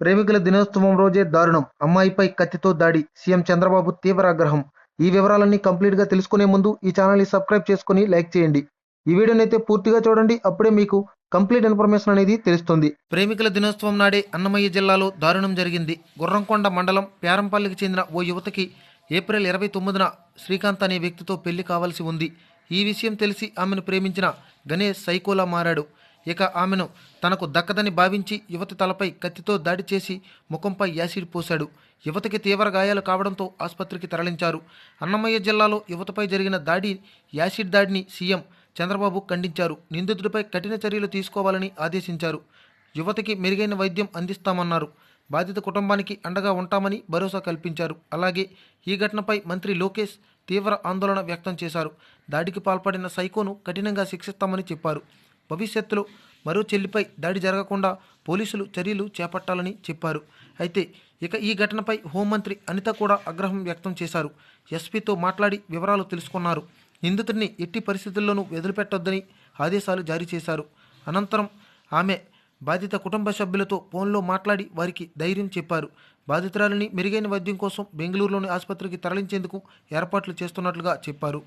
ప్రేమికుల దినోత్సవం రోజే దారుణం. అమ్మాయిపై కత్తితో దాడి. సీఎం చంద్రబాబు తీవ్ర ఆగ్రహం. ఈ వివరాలన్నీ కంప్లీట్గా తెలుసుకునే ముందు ఈ ఛానల్ని సబ్స్క్రైబ్ చేసుకుని లైక్ చేయండి. ఈ వీడియోని అయితే పూర్తిగా చూడండి. అప్పుడే మీకు కంప్లీట్ ఇన్ఫర్మేషన్ అనేది తెలుస్తుంది. ప్రేమికుల దినోత్సవం నాడే అన్నమయ్య జిల్లాలో దారుణం జరిగింది. గుర్రంకొండ మండలం పేరంపల్లికి చెందిన ఓ యువతకి ఏప్రిల్ ఇరవై తొమ్మిదిన శ్రీకాంత్ అనే వ్యక్తితో పెళ్ళి కావాల్సి ఉంది. ఈ విషయం తెలిసి ఆమెను ప్రేమించిన గణేష్ సైకోలా మారాడు. ఇక ఆమెను తనకు దక్కదని భావించి యువతి తలపై కత్తితో దాడి చేసి ముఖంపై యాసిడ్ పోశాడు. యువతికి తీవ్ర గాయాలు కావడంతో ఆసుపత్రికి తరలించారు. అన్నమయ్య జిల్లాలో యువతపై జరిగిన దాడి యాసిడ్ దాడిని సీఎం చంద్రబాబు ఖండించారు. నిందితుడిపై కఠిన చర్యలు తీసుకోవాలని ఆదేశించారు. యువతికి మెరుగైన వైద్యం అందిస్తామన్నారు. బాధిత కుటుంబానికి అండగా ఉంటామని భరోసా కల్పించారు. అలాగే ఈ ఘటనపై మంత్రి లోకేష్ తీవ్ర ఆందోళన వ్యక్తం చేశారు. దాడికి పాల్పడిన సైకోను కఠినంగా శిక్షిస్తామని చెప్పారు. భవిష్యత్తులో మరో చెల్లిపై దాడి జరగకుండా పోలీసులు చర్యలు చేపట్టాలని చెప్పారు. అయితే ఇక ఈ ఘటనపై హోంమంత్రి అనిత కూడా ఆగ్రహం వ్యక్తం చేశారు. ఎస్పీతో మాట్లాడి వివరాలు తెలుసుకున్నారు. నిందితుడిని ఎట్టి పరిస్థితుల్లోనూ వదిలిపెట్టొద్దని ఆదేశాలు జారీ చేశారు. అనంతరం ఆమె బాధిత కుటుంబ సభ్యులతో ఫోన్లో మాట్లాడి వారికి ధైర్యం చెప్పారు. బాధితురాలిని మెరుగైన వైద్యం కోసం బెంగళూరులోని ఆసుపత్రికి తరలించేందుకు ఏర్పాట్లు చేస్తున్నట్లుగా చెప్పారు.